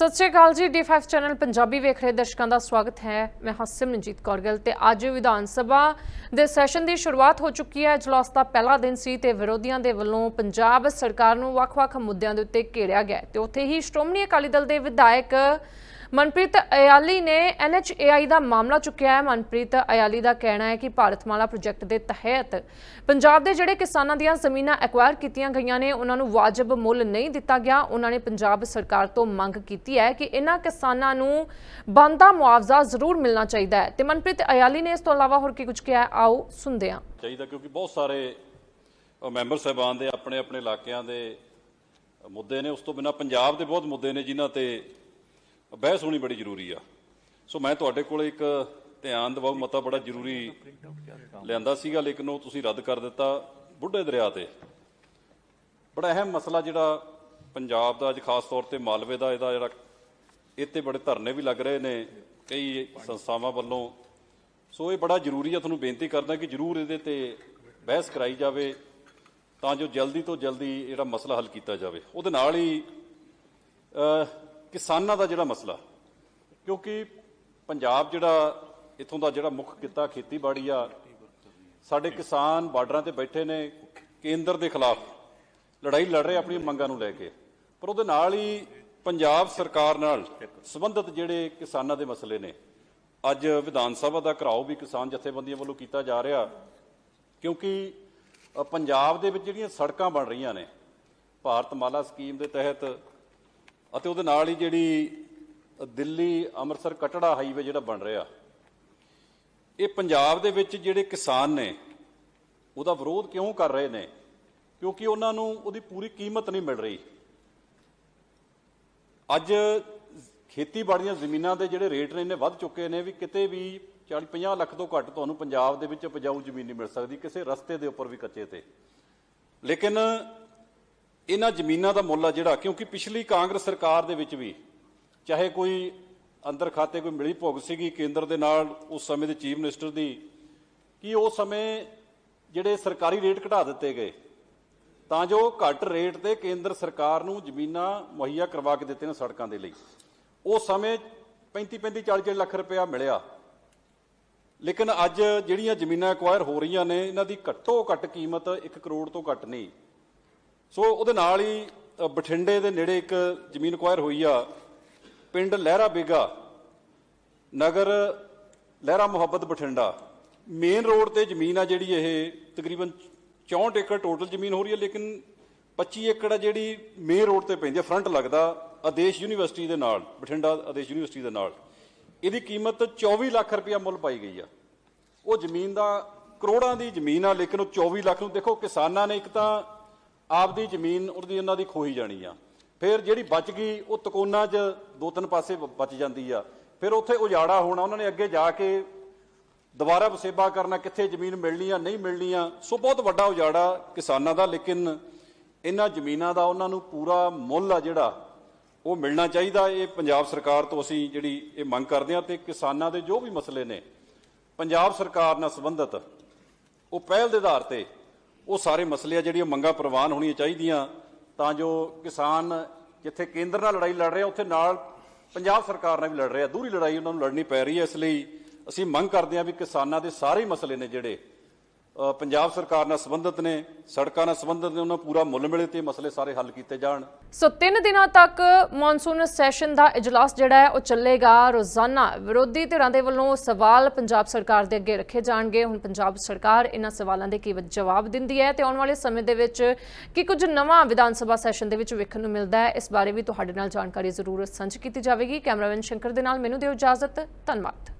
ਸਤਿ ਸ਼੍ਰੀ ਅਕਾਲ ਜੀ D5 channel Punjabi ਵੇਖ ਰਹੇ ਦਰਸ਼ਕਾਂ ਦਾ ਸਵਾਗਤ ਹੈ। ਮੈਂ ਹਾਂ ਸਿਮਰਨਜੀਤ ਕੌਰ ਗਿੱਲ ਤੇ ਅੱਜ ਵਿਧਾਨ ਸਭਾ ਦੇ ਸੈਸ਼ਨ ਦੀ ਸ਼ੁਰੂਆਤ ਹੋ ਚੁੱਕੀ ਹੈ। ਇਜਲਾਸ ਦਾ ਪਹਿਲਾ ਦਿਨ ਸੀ ਤੇ ਵਿਰੋਧੀਆਂ ਦੇ ਵੱਲੋਂ ਪੰਜਾਬ ਸਰਕਾਰ ਨੂੰ ਵੱਖ-ਵੱਖ ਮੁੱਦਿਆਂ ਦੇ ਉੱਤੇ ਘੇਰਿਆ ਗਿਆ ਹੈ ਤੇ ਉੱਥੇ ਹੀ ਸ਼੍ਰੋਮਣੀ ਅਕਾਲੀ ਦਲ ਦੇ ਵਿਧਾਇਕ ਮਨਪ੍ਰੀਤ ਅਯਾਲੀ ਨੇ NHAI ਦਾ ਮਾਮਲਾ ਚੁੱਕਿਆ ਹੈ। ਮਨਪ੍ਰੀਤ ਅਯਾਲੀ ਦਾ ਕਹਿਣਾ ਹੈ ਕਿ ਭਾਰਤਮਾਲਾ ਪ੍ਰੋਜੈਕਟ ਦੇ ਤਹਿਤ ਪੰਜਾਬ ਦੇ ਜਿਹੜੇ ਕਿਸਾਨਾਂ ਦੀਆਂ ਜ਼ਮੀਨਾਂ ਐਕਵਾਇਰ ਕੀਤੀਆਂ ਗਈਆਂ ਨੇ, ਉਹਨਾਂ ਨੂੰ ਵਾਜਬ ਮੁੱਲ ਨਹੀਂ ਦਿੱਤਾ ਗਿਆ। ਉਹਨਾਂ ਨੇ ਪੰਜਾਬ ਸਰਕਾਰ ਤੋਂ ਮੰਗ ਕੀਤੀ ਹੈ ਕਿ ਇਹਨਾਂ ਕਿਸਾਨਾਂ ਨੂੰ ਬਣਦਾ ਮੁਆਵਜ਼ਾ ਜ਼ਰੂਰ ਮਿਲਣਾ ਚਾਹੀਦਾ ਹੈ। ਤੇ ਮਨਪ੍ਰੀਤ ਅਯਾਲੀ ਨੇ ਇਸ ਤੋਂ ਇਲਾਵਾ ਹੋਰ ਕੀ ਕੁਝ ਕਿਹਾ ਆਓ ਸੁਣਦੇ ਹਾਂ। ਚਾਹੀਦਾ ਕਿਉਂਕਿ ਬਹੁਤ ਸਾਰੇ ਮੈਂਬਰ ਸਾਹਿਬਾਨ ਦੇ ਆਪਣੇ ਆਪਣੇ ਇਲਾਕਿਆਂ ਦੇ ਮੁੱਦੇ ਨੇ। ਉਸ ਤੋਂ ਬਿਨਾ ਪੰਜਾਬ ਦੇ ਬਹੁਤ ਮੁੱਦੇ ਨੇ ਜਿਨ੍ਹਾਂ ਤੇ ਬਹਿਸ ਹੋਣੀ ਬੜੀ ਜ਼ਰੂਰੀ ਆ। ਸੋ ਮੈਂ ਤੁਹਾਡੇ ਕੋਲ ਇੱਕ ਧਿਆਨ ਦਿਵਾਉ, ਮਤਾ ਬੜਾ ਜ਼ਰੂਰੀ ਲਿਆਂਦਾ ਸੀਗਾ, ਲੇਕਿਨ ਉਹ ਤੁਸੀਂ ਰੱਦ ਕਰ ਦਿੱਤਾ ਬੁੱਢੇ ਦਰਿਆ ਤੇ। ਬੜਾ ਅਹਿਮ ਮਸਲਾ ਜਿਹੜਾ ਪੰਜਾਬ ਦਾ ਅੱਜ ਖਾਸ ਤੌਰ ਤੇ ਮਾਲਵੇ ਦਾ, ਇਹਦਾ ਜਿਹੜਾ ਇੱਥੇ ਬੜੇ ਧਰਨੇ ਵੀ ਲੱਗ ਰਹੇ ਨੇ ਕਈ ਸੰਸਥਾਵਾਂ ਵੱਲੋਂ। ਸੋ ਇਹ ਬੜਾ ਜ਼ਰੂਰੀ ਆ, ਤੁਹਾਨੂੰ ਬੇਨਤੀ ਕਰਦਾ ਕਿ ਜਰੂਰ ਇਹਦੇ ਤੇ ਬਹਿਸ ਕਰਾਈ ਜਾਵੇ, ਤਾਂ ਜੋ ਜਲਦੀ ਤੋਂ ਜਲਦੀ ਜਿਹੜਾ ਮਸਲਾ ਹੱਲ ਕੀਤਾ ਜਾਵੇ। ਉਹਦੇ ਨਾਲ ਹੀ ਕਿਸਾਨਾਂ ਦਾ ਜਿਹੜਾ ਮਸਲਾ, ਕਿਉਂਕਿ ਪੰਜਾਬ ਜਿਹੜਾ ਇਥੋਂ ਦਾ ਜਿਹੜਾ ਮੁੱਖ ਕਿੱਤਾ ਖੇਤੀਬਾੜੀ ਆ, ਸਾਡੇ ਕਿਸਾਨ ਬਾਰਡਰਾਂ ਤੇ ਬੈਠੇ ਨੇ ਕੇਂਦਰ ਦੇ ਖਿਲਾਫ, ਲੜਾਈ ਲੜ ਰਹੇ ਆਪਣੀਆਂ ਮੰਗਾਂ ਨੂੰ ਲੈ ਕੇ। ਪਰ ਉਹਦੇ ਨਾਲ ਹੀ ਪੰਜਾਬ ਸਰਕਾਰ ਨਾਲ ਸੰਬੰਧਿਤ ਜਿਹੜੇ ਕਿਸਾਨਾਂ ਦੇ ਮਸਲੇ ਨੇ, ਅੱਜ ਵਿਧਾਨ ਸਭਾ ਦਾ ਘਰਾਓ ਵੀ ਕਿਸਾਨ ਜਥੇਬੰਦੀਆਂ ਵੱਲੋਂ ਕੀਤਾ ਜਾ ਰਿਹਾ, ਕਿਉਂਕਿ ਪੰਜਾਬ ਦੇ ਵਿੱਚ ਜਿਹੜੀਆਂ ਸੜਕਾਂ ਬਣ ਰਹੀਆਂ ਨੇ ਭਾਰਤ ਮਾਲਾ ਸਕੀਮ ਦੇ ਤਹਿਤ ਅਤੇ ਉਹਦੇ ਨਾਲ ਹੀ ਜਿਹੜੀ ਦਿੱਲੀ ਅੰਮ੍ਰਿਤਸਰ ਕਟੜਾ ਹਾਈਵੇ ਜਿਹੜਾ ਬਣ ਰਿਹਾ, ਇਹ ਪੰਜਾਬ ਦੇ ਵਿੱਚ ਜਿਹੜੇ ਕਿਸਾਨ ਨੇ, ਉਹਦਾ ਵਿਰੋਧ ਕਿਉਂ ਕਰ ਰਹੇ ਨੇ? ਕਿਉਂਕਿ ਉਹਨਾਂ ਨੂੰ ਉਹਦੀ ਪੂਰੀ ਕੀਮਤ ਨਹੀਂ ਮਿਲ ਰਹੀ। ਅੱਜ ਖੇਤੀਬਾੜੀ ਦੀਆਂ ਜ਼ਮੀਨਾਂ ਦੇ ਜਿਹੜੇ ਰੇਟ ਨੇ ਇੰਨੇ ਵੱਧ ਚੁੱਕੇ ਨੇ ਵੀ ਕਿਤੇ ਵੀ 40 50 ਲੱਖ ਤੋਂ ਘੱਟ ਤੁਹਾਨੂੰ ਪੰਜਾਬ ਦੇ ਵਿੱਚ ਉਪਜਾਊ ਜ਼ਮੀਨ ਨਹੀਂ ਮਿਲ ਸਕਦੀ, ਕਿਸੇ ਰਸਤੇ ਦੇ ਉੱਪਰ ਵੀ ਕੱਚੇ ਤੇ। ਲੇਕਿਨ ਇਹਨਾਂ ਜ਼ਮੀਨਾਂ ਦਾ ਮੁੱਲ ਆ ਜਿਹੜਾ, ਕਿਉਂਕਿ ਪਿਛਲੀ ਕਾਂਗਰਸ ਸਰਕਾਰ ਦੇ ਵਿੱਚ ਵੀ ਚਾਹੇ ਕੋਈ ਅੰਦਰ ਖਾਤੇ ਕੋਈ ਮਿਲੀ ਭੁਗ ਸੀਗੀ, ਕੇਂਦਰ ਦੇ ਨਾਲ ਉਸ ਸਮੇਂ ਦੇ ਚੀਫ ਮਿਨਿਸਟਰ ਦੀ, ਕਿ ਉਸ ਸਮੇਂ ਜਿਹੜੇ ਸਰਕਾਰੀ ਰੇਟ ਘਟਾ ਦਿੱਤੇ ਗਏ, ਤਾਂ ਜੋ ਘੱਟ ਰੇਟ ਤੇ ਕੇਂਦਰ ਸਰਕਾਰ ਨੂੰ ਜ਼ਮੀਨਾਂ ਮੁਹੱਈਆ ਕਰਵਾ ਕੇ ਦਿੱਤੇ ਨੇ ਸੜਕਾਂ ਦੇ ਲਈ। ਉਸ ਸਮੇਂ 35 35 40 40 ਲੱਖ ਰੁਪਇਆ ਮਿਲਿਆ। ਲੇਕਿਨ ਅੱਜ ਜਿਹੜੀਆਂ ਜ਼ਮੀਨਾਂ ਐਕਵਾਇਰ ਹੋ ਰਹੀਆਂ ਨੇ, ਇਹਨਾਂ ਦੀ ਘੱਟੋ ਘੱਟ ਕੀਮਤ 1 ਕਰੋੜ ਤੋਂ ਘੱਟ ਨਹੀਂ। ਸੋ ਉਹਦੇ ਨਾਲ ਹੀ ਬਠਿੰਡੇ ਦੇ ਨੇੜੇ ਇੱਕ ਜ਼ਮੀਨ ਐਕਵਾਇਰ ਹੋਈ ਆ, ਪਿੰਡ ਲਹਿਰਾ ਬੇਗਾ, ਨਗਰ ਲਹਿਰਾ ਮੁਹੱਬਤ ਬਠਿੰਡਾ। ਮੇਨ ਰੋਡ ਤੇ ਜ਼ਮੀਨ ਆ ਜਿਹੜੀ ਇਹ, ਤਕਰੀਬਨ 64 ਏਕੜ ਟੋਟਲ ਜ਼ਮੀਨ ਹੋ ਰਹੀ ਹੈ, ਲੇਕਿਨ 25 ਏਕੜ ਆ ਜਿਹੜੀ ਮੇਨ ਰੋਡ ਤੇ ਪੈਂਦੀ ਹੈ ਫਰੰਟ ਲੱਗਦਾ ਆਦੇਸ਼ ਯੂਨੀਵਰਸਿਟੀ ਦੇ ਨਾਲ, ਬਠਿੰਡਾ ਆਦੇਸ਼ ਯੂਨੀਵਰਸਿਟੀ ਦੇ ਨਾਲ। ਇਹਦੀ ਕੀਮਤ 24 ਲੱਖ ਰੁਪਇਆ ਮੁੱਲ ਪਾਈ ਗਈ ਆ। ਉਹ ਜ਼ਮੀਨ ਦਾ ਕਰੋੜਾਂ ਦੀ ਜ਼ਮੀਨ ਆ, ਲੇਕਿਨ ਉਹ 24 ਲੱਖ ਨੂੰ ਦੇਖੋ, ਕਿਸਾਨਾਂ ਨੇ ਇੱਕ ਤਾਂ ਆਪਦੀ ਜ਼ਮੀਨ ਉਹਦੀ ਉਹਨਾਂ ਦੀ ਖੋਈ ਜਾਣੀ ਆ। ਫਿਰ ਜਿਹੜੀ ਬਚ ਗਈ, ਉਹ ਤਕੋਨਾ 'ਚ ਦੋ ਤਿੰਨ ਪਾਸੇ ਬਚ ਜਾਂਦੀ ਆ। ਫਿਰ ਉੱਥੇ ਉਜਾੜਾ ਹੋਣਾ, ਉਹਨਾਂ ਨੇ ਅੱਗੇ ਜਾ ਕੇ ਦੁਬਾਰਾ ਵਸੇਬਾ ਕਰਨਾ, ਕਿੱਥੇ ਜ਼ਮੀਨ ਮਿਲਣੀ ਆ, ਨਹੀਂ ਮਿਲਣੀ ਆ। ਸੋ ਬਹੁਤ ਵੱਡਾ ਉਜਾੜਾ ਕਿਸਾਨਾਂ ਦਾ, ਲੇਕਿਨ ਇਹਨਾਂ ਜ਼ਮੀਨਾਂ ਦਾ ਉਹਨਾਂ ਨੂੰ ਪੂਰਾ ਮੁੱਲ ਆ ਜਿਹੜਾ, ਉਹ ਮਿਲਣਾ ਚਾਹੀਦਾ। ਇਹ ਪੰਜਾਬ ਸਰਕਾਰ ਤੋਂ ਅਸੀਂ ਜਿਹੜੀ ਇਹ ਮੰਗ ਕਰਦੇ ਹਾਂ ਤੇ ਕਿਸਾਨਾਂ ਦੇ ਜੋ ਵੀ ਮਸਲੇ ਨੇ, ਪੰਜਾਬ ਸਰਕਾਰ ਨਾਲ ਸੰਬੰਧਿਤ, ਉਹ ਪਹਿਲ ਦੇ ਆਧਾਰ ਤੇ ਉਹ ਸਾਰੇ ਮਸਲੇ ਆ ਜਿਹੜੀਆਂ ਮੰਗਾਂ ਪ੍ਰਵਾਨ ਹੋਣੀਆਂ ਚਾਹੀਦੀਆਂ, ਤਾਂ ਜੋ ਕਿਸਾਨ ਜਿੱਥੇ ਕੇਂਦਰ ਨਾਲ ਲੜਾਈ ਲੜ ਰਿਹਾ, ਉੱਥੇ ਨਾਲ ਪੰਜਾਬ ਸਰਕਾਰ ਨਾਲ ਵੀ ਲੜ ਰਿਹਾ। ਦੂਰੀ ਲੜਾਈ ਉਹਨਾਂ ਨੂੰ ਲੜਨੀ ਪੈ ਰਹੀ ਹੈ, ਇਸ ਲਈ ਅਸੀਂ ਮੰਗ ਕਰਦੇ ਹਾਂ ਵੀ ਕਿਸਾਨਾਂ ਦੇ ਸਾਰੇ ਮਸਲੇ ਨੇ ਜਿਹੜੇ ਪੰਜਾਬ ਸਰਕਾਰ ਨਾਲ ਸੰਬੰਧਿਤ ਨੇ, ਸੜਕਾਂ ਨਾਲ ਸੰਬੰਧਿਤ ਨੇ, ਉਹਨਾਂ ਪੂਰਾ ਮੁੱਲ ਮਿਲੇ ਤੇ ਮਸਲੇ ਸਾਰੇ ਹੱਲ ਕੀਤੇ ਜਾਣ। ਸੋ ਤਿੰਨ ਦਿਨਾਂ ਤੱਕ ਮੌਨਸੂਨ ਸੈਸ਼ਨ ਦਾ ਇਜਲਾਸ ਜਿਹੜਾ ਹੈ, ਉਹ ਚੱਲੇਗਾ। ਰੋਜ਼ਾਨਾ ਵਿਰੋਧੀ ਧਿਰਾਂ ਦੇ ਵੱਲੋਂ ਸਵਾਲ ਪੰਜਾਬ ਸਰਕਾਰ ਦੇ ਅੱਗੇ ਰੱਖੇ ਜਾਣਗੇ। ਹੁਣ ਪੰਜਾਬ ਸਰਕਾਰ ਇਹਨਾਂ ਸਵਾਲਾਂ ਦੇ ਕੀ ਜਵਾਬ ਦਿੰਦੀ ਹੈ ਤੇ ਆਉਣ ਵਾਲੇ ਸਮੇਂ ਦੇ ਵਿੱਚ ਕੀ ਕੁਝ ਨਵਾਂ ਵਿਧਾਨ ਸਭਾ ਸੈਸ਼ਨ ਦੇ ਵਿੱਚ ਵੇਖਣ ਨੂੰ ਮਿਲਦਾ ਹੈ, ਇਸ ਬਾਰੇ ਵੀ ਤੁਹਾਡੇ ਨਾਲ ਜਾਣਕਾਰੀ ਜ਼ਰੂਰ ਸਾਂਝੀ ਕੀਤੀ ਜਾਵੇਗੀ। ਕੈਮਰਾਮੈਨ ਸ਼ੰਕਰ ਦੇ ਨਾਲ ਮੈਨੂੰ ਦਿਓ ਇਜਾਜ਼ਤ। ਧੰਨਵਾਦ।